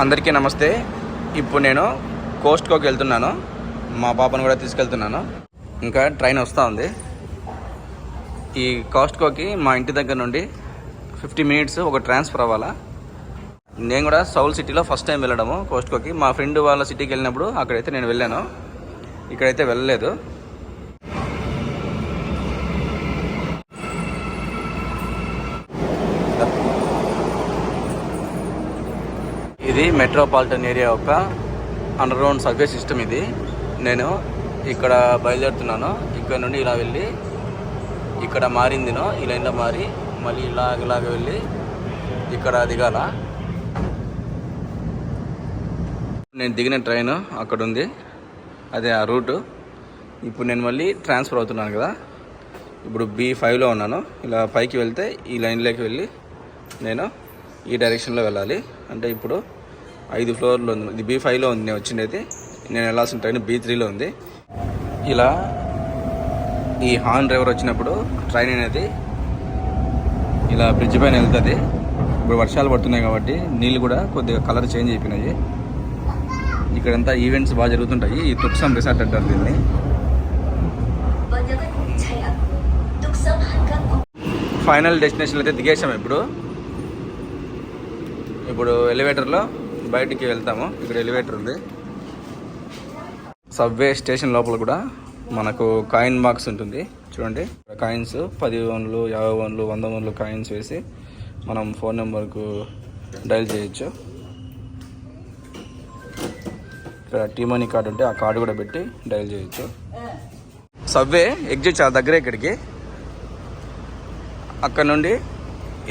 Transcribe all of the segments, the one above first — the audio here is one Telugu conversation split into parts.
అందరికీ నమస్తే. ఇప్పుడు నేను కోస్ట్కోకి వెళ్తున్నాను. మా పాపను కూడా తీసుకెళ్తున్నాను. ఇంకా ట్రైన్ వస్తూ ఉంది. ఈ కోస్ట్కోకి మా ఇంటి దగ్గర నుండి ఫిఫ్టీ మినిట్స్ ఒక ట్రాన్స్ఫర్ అవ్వాలా? నేను కూడా సౌల్ సిటీలో ఫస్ట్ టైం వెళ్ళడము కోస్ట్కోకి. మా ఫ్రెండ్ వాళ్ళ సిటీకి వెళ్ళినప్పుడు అక్కడైతే నేను వెళ్ళాను. ఇక్కడైతే వెళ్ళలేదు. ఇది మెట్రోపాలిటన్ ఏరియా యొక్క అండర్గ్రౌండ్ సర్వే సిస్టమ్ ఇది. నేను ఇక్కడ బయలుదేరుతున్నాను. ఇక్కడ నుండి ఇలా వెళ్ళి ఇక్కడ మారిందినో ఈ లైన్లో మారి మళ్ళీ ఇలాగ ఇలాగ వెళ్ళి ఇక్కడ దిగాల. నేను దిగిన ట్రైన్ అక్కడ ఉంది అదే ఆ రూటు. ఇప్పుడు నేను మళ్ళీ ట్రాన్స్ఫర్ అవుతున్నాను కదా. ఇప్పుడు బీ ఫైవ్లో ఉన్నాను. ఇలా పైకి వెళ్తే ఈ లైన్లోకి వెళ్ళి నేను ఈ డైరెక్షన్లో వెళ్ళాలి. అంటే ఇప్పుడు ఐదు ఫ్లోర్లో ఉంది. ఇది బీ ఫైవ్లో ఉంది నేను వచ్చిండైతే. నేను వెళ్ళాల్సిన ట్రైన్ బీ త్రీలో ఉంది. ఇలా ఈ హార్న్ డ్రైవర్ వచ్చినప్పుడు ట్రైన్ అనేది ఇలా బ్రిడ్జ్ పైన వెళ్తుంది. ఇప్పుడు వర్షాలు పడుతున్నాయి కాబట్టి నీళ్ళు కూడా కొద్దిగా కలర్ చేంజ్ అయిపోయినాయి. ఇక్కడంతా ఈవెంట్స్ బాగా జరుగుతుంటాయి. ఈ తుక్సం రిసార్ట్ అంటారు దీన్ని. ఫైనల్ డెస్టినేషన్ అయితే దిగేసాం ఇప్పుడు. ఇప్పుడు ఎలివేటర్లో బయటికి వెళ్తాము. ఇక్కడ ఎలివేటర్ ఉంది. సబ్వే స్టేషన్ లోపల కూడా మనకు కాయిన్ బాక్స్ ఉంటుంది. చూడండి. కాయిన్స్ పది వన్లు యాభై వన్లు వంద వన్లు కాయిన్స్ వేసి మనం ఫోన్ నెంబర్కు డైల్ చేయొచ్చు. ఇక్కడ టీ మనీ కార్డు ఉంటే ఆ కార్డు కూడా పెట్టి డైల్ చేయొచ్చు. సబ్వే ఎగ్జిట్ చాలా దగ్గరే ఇక్కడికి. అక్కడ నుండి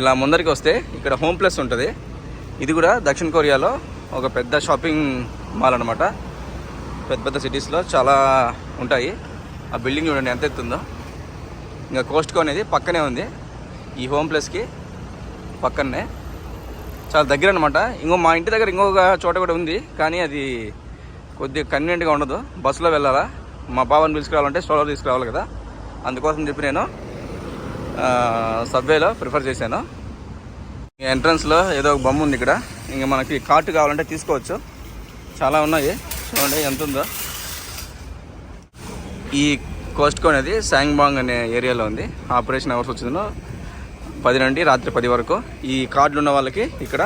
ఇలా ముందరికి వస్తే ఇక్కడ హోమ్ ప్లస్ ఉంటుంది. ఇది కూడా దక్షిణ కొరియాలో ఒక పెద్ద షాపింగ్ మాల్ అనమాట పెద్ద పెద్ద సిటీస్లో చాలా ఉంటాయి. ఆ బిల్డింగ్ చూడండి ఎంత ఎత్తుందో. ఇంకా కోస్ట్కో అనేది పక్కనే ఉంది. ఈ హోమ్ ప్లేస్కి పక్కనే. చాలా దగ్గర అనమాట ఇంకో మా ఇంటి దగ్గర ఇంకొక చోట కూడా ఉంది. కానీ అది కొద్దిగా కన్వీనియంట్గా ఉండదు. బస్సులో వెళ్ళాలా? మా బావని తీసుకురావాలంటే స్టోలో తీసుకురావాలి కదా. అందుకోసం చెప్పి నేను సబ్వేలో ప్రిఫర్ చేశాను. ఎంట్రన్స్లో ఏదో ఒక బొమ్మ ఉంది ఇక్కడ. ఇంకా మనకి కార్ట్ కావాలంటే తీసుకోవచ్చు. చాలా ఉన్నాయి. చూడండి ఎంత ఉందో. ఈ కోస్ట్కో అనేది శాంగ్బాంగ్ అనే ఏరియాలో ఉంది. ఆపరేషన్ అవర్స్ వచ్చిందో పది నుండి రాత్రి పది వరకు. ఈ కార్డులు ఉన్న వాళ్ళకి ఇక్కడ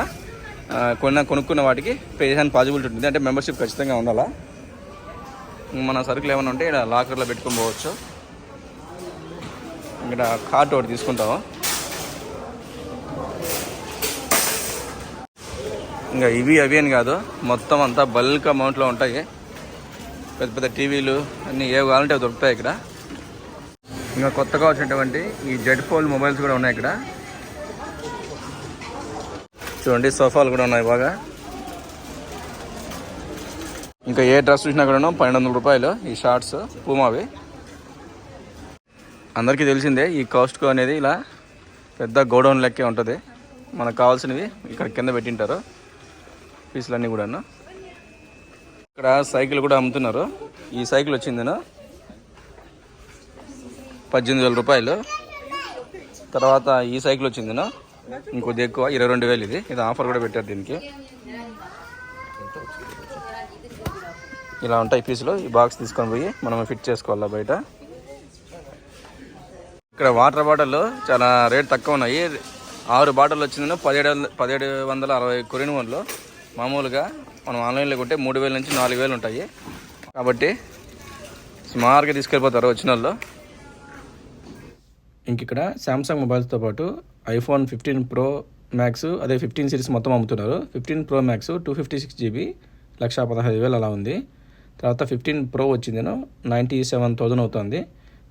కొన్న కొనుక్కున్న వాటికి పే పాజిబిలిటీ ఉంటుంది. అంటే మెంబర్షిప్ ఖచ్చితంగా ఉండాలా? మన సరుకులు ఏమైనా ఉంటే ఇక్కడ లాకర్లో పెట్టుకొని పోవచ్చు. ఇక్కడ కార్ట్ ఒకటి తీసుకుంటాము. ఇంకా ఇవి అవి అని కాదు మొత్తం అంతా బల్క్ అమౌంట్లో ఉంటాయి. పెద్ద పెద్ద టీవీలు అన్నీ ఏవి కావాలంటే అవి దొరుకుతాయి ఇక్కడ. ఇంకా కొత్తగా వచ్చినటువంటి ఈ జెడ్ ఫోన్ మొబైల్స్ కూడా ఉన్నాయి ఇక్కడ. చూడండి సోఫాలు కూడా ఉన్నాయి బాగా. ఇంకా ఏ డ్రెస్ చూసినా కూడా పన్నెండు వందల రూపాయలు ఈ షార్ట్స్ పూమావి. అందరికీ తెలిసిందే ఈ కాస్ట్కో అనేది ఇలా పెద్ద గోడౌన్ లెక్కే ఉంటుంది. మనకు కావాల్సినవి ఇక్కడ కింద పెట్టింటారు. పీసులన్నీ అన్న ఇక్కడ సైకిల్ కూడా అమ్ముతున్నారు. ఈ సైకిల్ వచ్చిందినా? పద్దెనిమిది వేల రూపాయలు. తర్వాత ఈ సైకిల్ వచ్చిందినా? ఇంకొద్ది ఎక్కువ ఇరవై రెండు వేలు ఇది. ఇది ఆఫర్ కూడా పెట్టారు దీనికి. ఇలా ఉంటాయి పీసులు. ఈ బాక్స్ తీసుకొని పోయి మనం ఫిట్ చేసుకోవాలా బయట. ఇక్కడ వాటర్ బాటిల్ చాలా రేట్ తక్కువ ఉన్నాయి. ఆరు బాటిల్ వచ్చింది పదిహేడు వందల పదిహేడు వందల అరవై కొరిన వన్లో మామూలుగా మనం ఆన్లైన్లో కొంటే మూడు వేల నుంచి నాలుగు వేలు ఉంటాయి. కాబట్టి సుమారుగా తీసుకెళ్ళిపోతారు వచ్చిన వాళ్ళు. ఇంక ఇక్కడ శాంసంగ్ మొబైల్స్తో పాటు ఐఫోన్ ఫిఫ్టీన్ ప్రో మ్యాక్స్ అదే ఫిఫ్టీన్ సిరీస్ మొత్తం అమ్ముతున్నారు. Fifteen pro max two fifty six GB లక్ష పదహైదు వేలు అలా ఉంది. తర్వాత ఫిఫ్టీన్ ప్రో వచ్చిందేనో నైంటీ సెవెన్ థౌజండ్ అవుతుంది.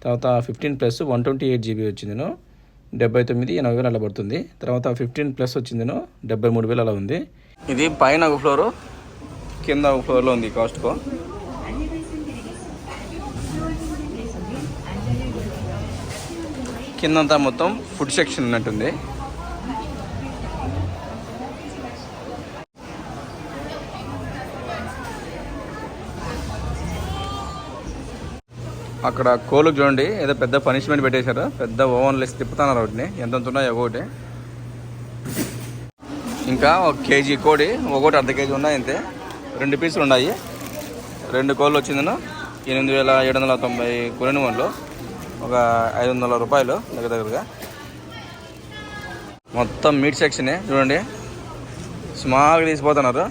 తర్వాత fifteen plus one twenty eight GB వచ్చిందేనో డెబ్బై తొమ్మిది ఎనభై వేలు అలా పడుతుంది. తర్వాత ఫిఫ్టీన్ ప్లస్ వచ్చిందేనో డెబ్బై మూడు వేలు అలా ఉంది. ఇది పైన ఒక ఫ్లోరు కింద ఒక ఫ్లోర్లో ఉంది కాస్ట్కో కిందంతా మొత్తం ఫుడ్ సెక్షన్ ఉన్నట్టుంది. అక్కడ కోళ్ళకు చూడండి ఏదో పెద్ద పనిష్మెంట్ పెట్టేశారు. పెద్ద ఓవెన్లు వేసి తిప్పుతున్నారు వాటిని. ఎంత ఉన్నాయో ఒకటి. ఇంకా ఒక కేజీ కోడి ఒకటి అర్ధ కేజీ ఉన్నాయి అంతే. రెండు పీసులు ఉన్నాయి. రెండు కోళ్ళు వచ్చిందను. ఎనిమిది వేల ఏడు వందల తొంభై కొన్ని వాళ్ళు ఒక ఐదు వందల రూపాయలు దగ్గర దగ్గరగా. మొత్తం మీట్ సెక్షనే చూడండి. స్మాల్గా తీసిపోతున్నారు.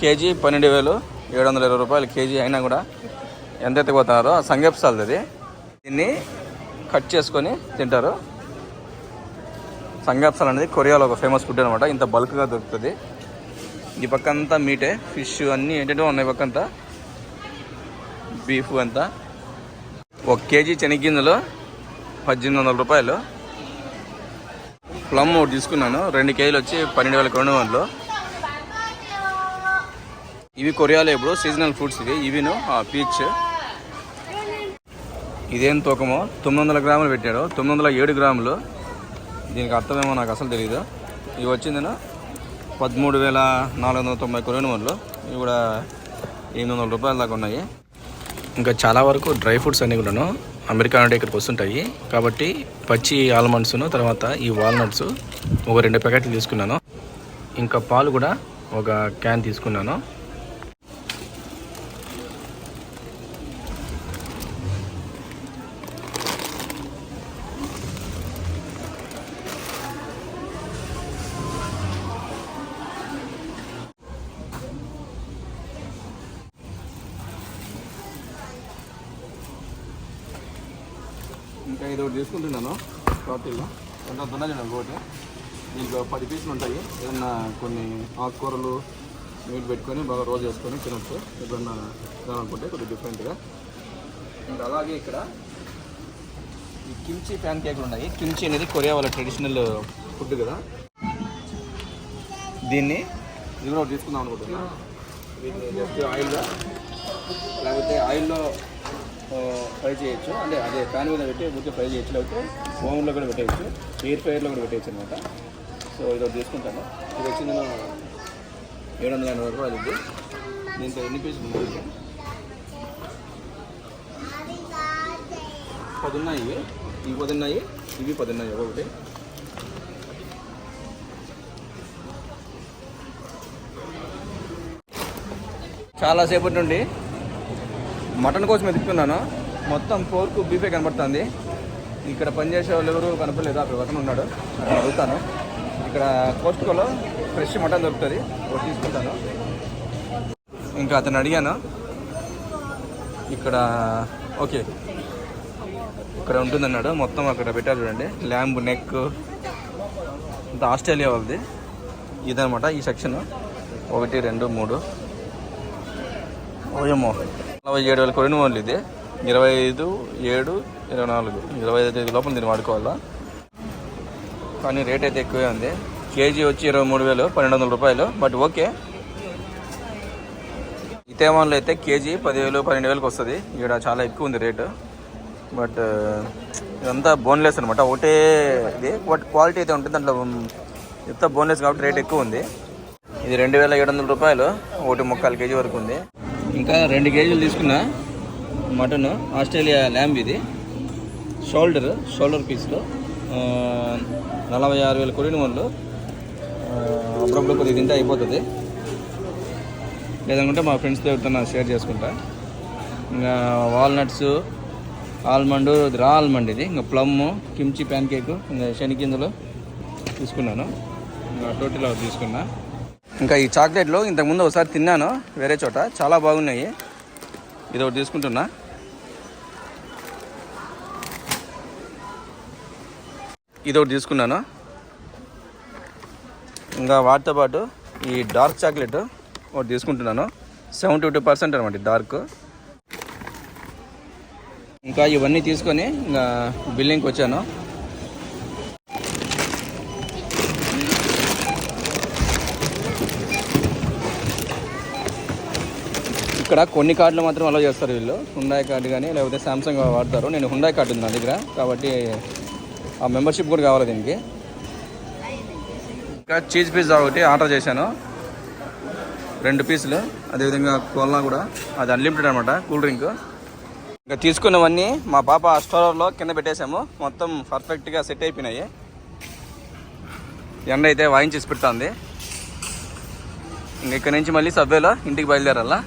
కేజీ పన్నెండు వేలు ఏడు వందల ఇరవై రూపాయలు కేజీ అయినా కూడా ఎంత ఎత్తుకుపోతున్నారో ఆ దీన్ని కట్ చేసుకొని తింటారు. సంగాప్సల్ అనేది కొరియాలో ఒక ఫేమస్ ఫుడ్ అనమాట ఇంత బల్క్గా దొరుకుతుంది. ఈ పక్క అంతా మీటే ఫిష్ అన్నీ ఏంటంటే ఉన్నాయి పక్క అంతా బీఫ్ అంతా. ఒక కేజీ చెనిగ్గింజలు పద్దెనిమిది వందల రూపాయలు. ప్లమ్ ఒకటి తీసుకున్నాను రెండు కేజీలు వచ్చి పన్నెండు వేల రెండు వందలు. ఇవి కొరియాలో ఇప్పుడు సీజనల్ ఫ్రూట్స్ ఇవి. ఇవిను పీచ్. ఇదేం తూకమో తొమ్మిది వందల గ్రాములు పెట్టాడు. తొమ్మిది వందల ఏడు గ్రాములు. దీనికి అర్థమేమో నాకు అసలు తెలియదు ఇవి వచ్చిందినా పదమూడు వేల నాలుగు వందల తొంభై కొరియన్ వన్లు ఇవి కూడా ఎనిమిది వందల రూపాయల దాకా ఉన్నాయి. ఇంకా చాలా వరకు డ్రై ఫ్రూట్స్ అన్నీ కూడాను అమెరికా నుండి ఇక్కడికి వస్తుంటాయి. కాబట్టి పచ్చి ఆల్మండ్స్ను తర్వాత ఈ వాల్నట్స్ ఒక రెండు ప్యాకెట్లు తీసుకున్నాను. ఇంకా పాలు కూడా ఒక క్యాన్ తీసుకున్నాను. ఇంకా ఇది ఒకటి తీసుకుంటున్నాను టోటల్లో ఎంత ఉన్నది ఒకటి. దీంట్లో పది పీసులు ఉంటాయి. ఏదన్నా కొన్ని ఆకుకూరలు నీట్ పెట్టుకొని బాగా రోజు చేసుకొని తినచ్చు. ఎప్పుడన్నా తినాలనుకుంటే కొద్దిగా డిఫరెంట్గా ఇంకా అలాగే ఇక్కడ ఈ కిమ్చి ప్యాన్ కేక్లు ఉన్నాయి. కిమ్చి అనేది కొరియా వాళ్ళ ట్రెడిషనల్ ఫుడ్ కదా. దీన్ని ఇది కూడా ఒకటి తీసుకుందాం అనుకుంటున్నాను వీటిని జస్ట్ ఆయిల్లో లేకపోతే ఆయిల్లో ఫ్రై చేయొచ్చు. అంటే అదే ప్యాన్ మీద పెట్టి ఊరికే ఫ్రై చేయొచ్చు. లేకపోతే ఓవెన్లో కూడా పెట్టేయచ్చు. ఎయిర్ ఫ్రైయర్లో కూడా పెట్టేయచ్చు అనమాట సో ఇది ఒకటి తీసుకుంటాను. ఇది వచ్చింది ఏడు వందల ఎనభై రూపాయలు ఇది. దీంతో ఎన్ని పీసులు ఉన్నాయి? పది ఉన్నాయి ఇవి ఇవి పది ఉన్నాయి ఇవి పది ఉన్నాయి ఒకటి చాలాసేపటి నుండి మటన్ కోసం వెతుకుతున్నాను మొత్తం పోర్కు బీఫే కనబడుతుంది. ఇక్కడ పనిచేసే వాళ్ళు ఎవరు కనపడలేదు. అక్కడ ఒకటి ఉన్నాడు. అక్కడ అడుగుతాను. ఇక్కడ కోస్ట్కోలో ఫ్రెష్ మటన్ దొరుకుతుంది. ఒకటి తీసుకుంటాను. ఇంకా అతను అడిగాను. ఇక్కడ ఓకే. ఇక్కడ ఉంటుందన్నాడు. మొత్తం అక్కడ పెట్టారు చూడండి. ల్యాంబ్ నెక్ ఇంత ఆస్ట్రేలియా వాళ్ళది. ఇదనమాట ఈ సెక్షన్ ఒకటి రెండు మూడు. ఓయమ్మో. నలభై ఏడు వేల కొరిన వాళ్ళు ఇది. ఇరవై ఐదు ఏడు ఇరవై నాలుగు. ఇరవై ఐదు లోపల దీన్ని వాడుకోవాలా? కానీ రేట్ అయితే ఎక్కువే ఉంది. కేజీ వచ్చి ఇరవై మూడు వేలు పన్నెండు వందల రూపాయలు. But okay. ఇతేమాన్లో అయితే కేజీ పదివేలు పన్నెండు వేలకు వస్తుంది. ఇక్కడ చాలా ఎక్కువ ఉంది రేటు. బట్ ఇదంతా బోన్లెస్ అనమాట ఒకటే ఇది. బట్ క్వాలిటీ అయితే ఉంటుంది. దాంట్లో ఇంత బోన్లెస్ కాబట్టి రేట్ ఎక్కువ ఉంది. ఇది రెండు వేల ఏడు వందల రూపాయలు. ఒకటి ముక్కాలు కేజీ వరకు ఉంది. ఇంకా రెండు కేజీలు తీసుకున్న మటన్ ఆస్ట్రేలియా ల్యాంబ్ ఇది. షోల్డర్ షోల్డర్ పీస్లో నలభై ఆరు వేల కొరిన వాళ్ళు అప్పుడప్పుడు కొద్దిగా తింటే అయిపోతుంది. లేదనుకుంటే మా ఫ్రెండ్స్తో ఎవరితో షేర్ చేసుకుంటా. ఇంకా వాల్నట్స్ ఆల్మండ్ రా ఆల్మండ్ ఇది. ఇంకా ప్లమ్ కిమ్చి ప్యాన్ కేక్ ఇంకా శనిగింజలు తీసుకున్నాను. ఇంకా టోటల్ ఒకటి తీసుకున్నా. ఇంకా ఈ చాక్లెట్లు ఇంతకుముందు ఒకసారి తిన్నాను వేరే చోట. చాలా బాగున్నాయి. ఇది ఒకటి తీసుకుంటున్నా. ఇది ఒకటి తీసుకున్నాను. ఇంకా వాటితో పాటు ఈ డార్క్ చాక్లెట్ ఒకటి తీసుకుంటున్నాను. సెవెంటీ టూ పర్సెంట్ అనమాట డార్క్. ఇంకా ఇవన్నీ తీసుకొని ఇంకా బిల్లింగ్కి వచ్చాను. ఇక్కడ కొన్ని కార్డులు మాత్రం అలో చేస్తారు వీళ్ళు. హుండాయ్ కార్డు కానీ లేకపోతే సామ్సంగ్ వాడతారు. నేను హుండాయ్ కార్డు ఉంది నా దగ్గర. కాబట్టి ఆ మెంబర్షిప్ కూడా కావాలి దీనికి. ఇంకా చీజ్ పిజ్జా ఒకటి ఆర్డర్ చేశాను. రెండు పీసులు అదేవిధంగా కోలా కూడా. అది అన్లిమిటెడ్ అనమాట కూల్ డ్రింక్. ఇంకా తీసుకున్నవన్నీ మా పాప స్టోర్లో కింద పెట్టేశాము. మొత్తం పర్ఫెక్ట్గా సెట్ అయిపోయినాయి. ఎండ అయితే వాయించేసి పెడుతుంది. ఇంక ఇక్కడ నుంచి మళ్ళీ సబ్వేలో ఇంటికి బయలుదేరాలా?